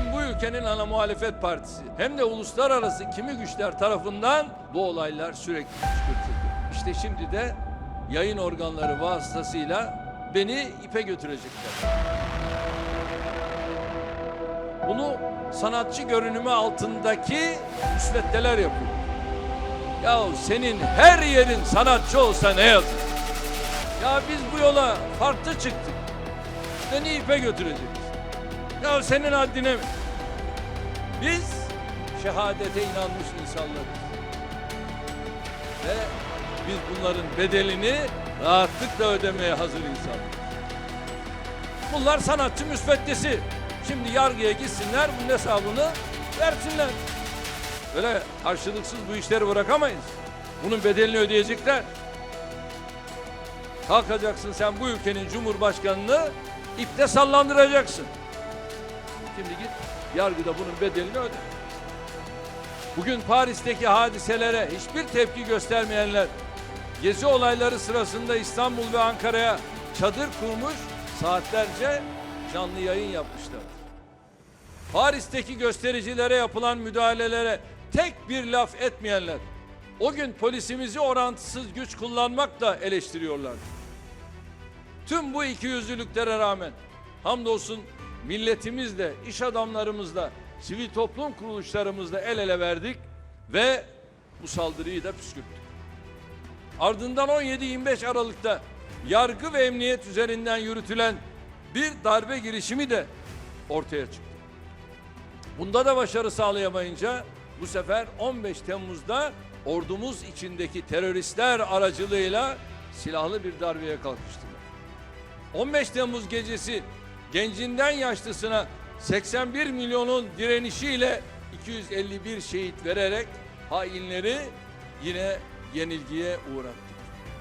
hem bu ülkenin ana muhalefet partisi hem de uluslararası kimi güçler tarafından bu olaylar sürekli kışkırtıldı. İşte şimdi de yayın organları vasıtasıyla beni ipe götürecekler. Bunu sanatçı görünümü altındaki müsveddeler yapıyor. Ya senin her yerin sanatçı olsa ne yazık. Ya biz bu yola farklı çıktık. Beni ipe götürecek. Ya senin haddine mi? Biz şehadete inanmış insanlarız. Ve biz bunların bedelini rahatlıkla ödemeye hazır insanlarız. Bunlar sanatçı müsveddesi. Şimdi yargıya gitsinler bunun hesabını versinler. Böyle karşılıksız bu işleri bırakamayız. Bunun bedelini ödeyecekler. Kalkacaksın sen bu ülkenin cumhurbaşkanını ipte sallandıracaksın. Şimdi git yargıda bunun bedelini öde. Bugün Paris'teki hadiselere hiçbir tepki göstermeyenler gezi olayları sırasında İstanbul ve Ankara'ya çadır kurmuş saatlerce canlı yayın yapmışlar. Paris'teki göstericilere yapılan müdahalelere tek bir laf etmeyenler o gün polisimizi orantısız güç kullanmakla eleştiriyorlar. Tüm bu ikiyüzlülüklere rağmen hamdolsun milletimizle, iş adamlarımızla, sivil toplum kuruluşlarımızla el ele verdik ve bu saldırıyı da püskürttük. Ardından 17-25 Aralık'ta yargı ve emniyet üzerinden yürütülen bir darbe girişimi de ortaya çıktı. Bunda da başarı sağlayamayınca bu sefer 15 Temmuz'da ordumuz içindeki teröristler aracılığıyla silahlı bir darbeye kalkıştılar. 15 Temmuz gecesi gencinden yaşlısına 81 milyonun direnişiyle 251 şehit vererek hainleri yine yenilgiye uğrattık.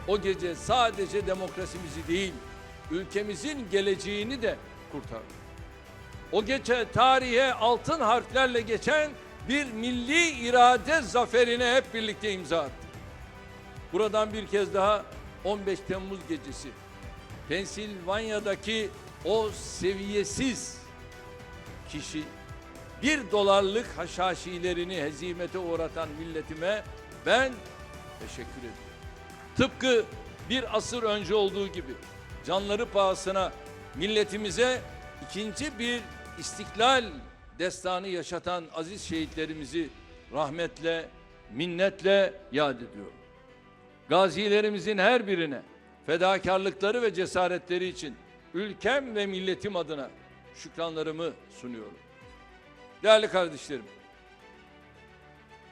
O gece sadece demokrasimizi değil, ülkemizin geleceğini de kurtardık. O gece tarihe altın harflerle geçen bir milli irade zaferine hep birlikte imza attık. Buradan bir kez daha 15 Temmuz gecesi Pensilvanya'daki o seviyesiz kişi bir dolarlık haşhaşilerini hezimete uğratan milletime ben teşekkür ediyorum. Tıpkı bir asır önce olduğu gibi canları pahasına milletimize ikinci bir istiklal destanı yaşatan aziz şehitlerimizi rahmetle, minnetle yad ediyorum. Gazilerimizin her birine fedakarlıkları ve cesaretleri için ülkem ve milletim adına şükranlarımı sunuyorum. Değerli kardeşlerim,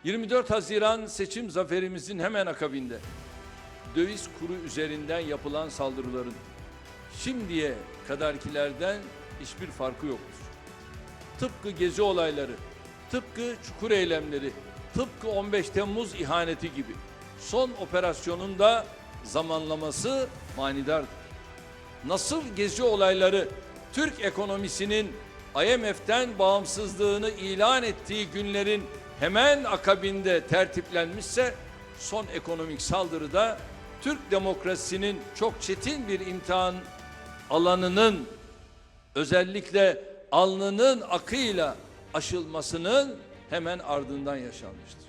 24 Haziran seçim zaferimizin hemen akabinde döviz kuru üzerinden yapılan saldırıların şimdiye kadarkilerden hiçbir farkı yoktur. Tıpkı gezi olayları, tıpkı çukur eylemleri, tıpkı 15 Temmuz ihaneti gibi son operasyonun da zamanlaması manidardır. Nasıl gezi olayları Türk ekonomisinin IMF'den bağımsızlığını ilan ettiği günlerin hemen akabinde tertiplenmişse son ekonomik saldırıda Türk demokrasisinin çok çetin bir imtihan alanının özellikle alnının akıyla aşılmasının hemen ardından yaşanmıştır.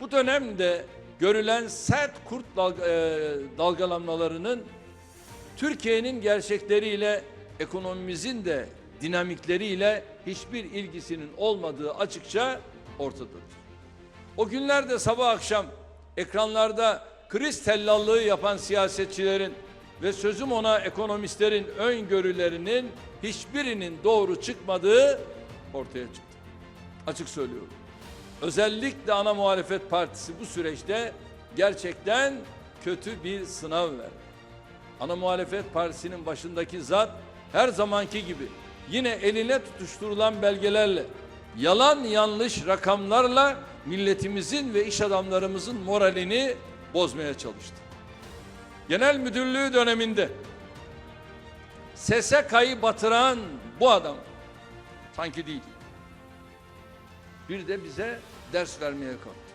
Bu dönemde görülen sert kurt dalga- e, dalgalanmalarının Türkiye'nin gerçekleriyle ekonomimizin de dinamikleriyle hiçbir ilgisinin olmadığı açıkça ortadadır. O günlerde sabah akşam ekranlarda kriz tellallığı yapan siyasetçilerin ve sözüm ona ekonomistlerin öngörülerinin hiçbirinin doğru çıkmadığı ortaya çıktı. Açık söylüyorum. Özellikle ana muhalefet partisi bu süreçte gerçekten kötü bir sınav verdi. Ana muhalefet partisinin başındaki zat her zamanki gibi yine eline tutuşturulan belgelerle, yalan yanlış rakamlarla milletimizin ve iş adamlarımızın moralini bozmaya çalıştı. Genel müdürlüğü döneminde SSK'yı batıran bu adam sanki değil. Bir de bize ders vermeye kalktı.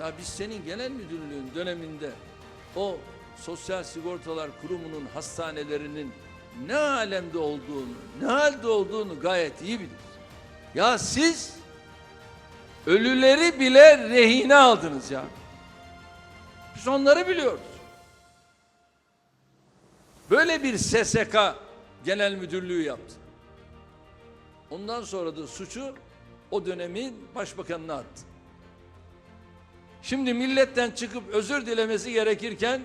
Ya biz senin genel müdürlüğün döneminde o Sosyal Sigortalar Kurumu'nun hastanelerinin ne alemde olduğunu, ne halde olduğunu gayet iyi bilir. Ya siz ölüleri bile rehine aldınız ya. Biz onları biliyoruz. Böyle bir SSK genel müdürlüğü yaptı. Ondan sonra da suçu o dönemin başbakanına attı. Şimdi milletten çıkıp özür dilemesi gerekirken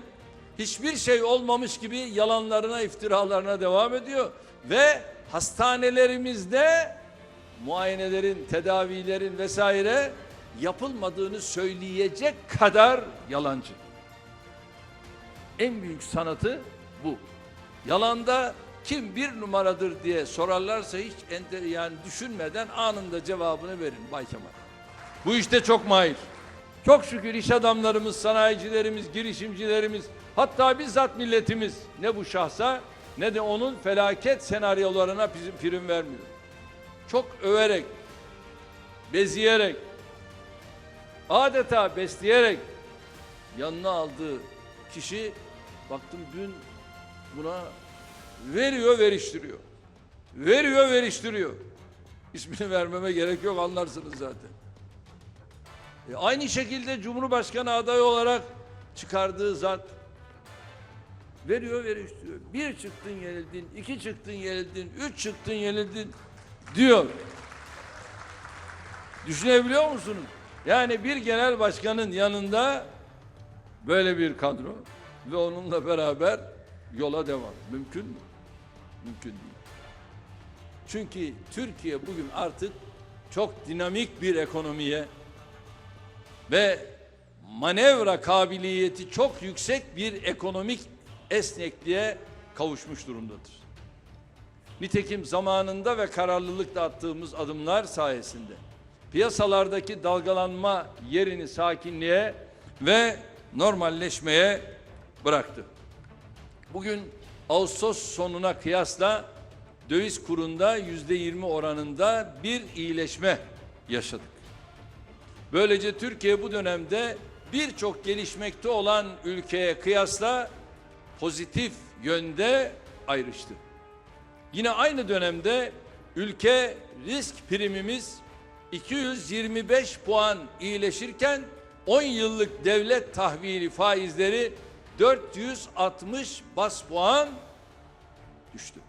hiçbir şey olmamış gibi yalanlarına, iftiralarına devam ediyor ve hastanelerimizde muayenelerin, tedavilerin vesaire yapılmadığını söyleyecek kadar yalancı. En büyük sanatı bu. Yalanda kim bir numaradır diye sorarlarsa hiç enter, yani düşünmeden anında cevabını verin Bay Kemal. Bu işte çok mahir. Çok şükür iş adamlarımız, sanayicilerimiz, girişimcilerimiz, hatta bizzat milletimiz ne bu şahsa ne de onun felaket senaryolarına bizim prim vermiyor. Çok överek, bezeyerek, adeta besleyerek yanına aldığı kişi baktım dün buna veriyor veriştiriyor. Veriyor veriştiriyor. İsmini vermeme gerek yok anlarsınız zaten. E, aynı şekilde Cumhurbaşkanı adayı olarak çıkardığı zat veriyor veriştiriyor. Bir çıktın yenildin, iki çıktın yenildin, üç çıktın yenildin diyor. Düşünebiliyor musunuz? Yani bir genel başkanın yanında böyle bir kadro ve onunla beraber yola devam. Mümkün mü? Mümkün değil. Çünkü Türkiye bugün artık çok dinamik bir ekonomiye ve manevra kabiliyeti çok yüksek bir ekonomik esnekliğe kavuşmuş durumdadır. Nitekim zamanında ve kararlılıkla attığımız adımlar sayesinde piyasalardaki dalgalanma yerini sakinliğe ve normalleşmeye bıraktı. Bugün Ağustos sonuna kıyasla döviz kurunda yüzde yirmi oranında bir iyileşme yaşadık. Böylece Türkiye bu dönemde birçok gelişmekte olan ülkeye kıyasla pozitif yönde ayrıştı. Yine aynı dönemde ülke risk primimiz 225 puan iyileşirken 10 yıllık devlet tahvili faizleri 460 bas puan düştü.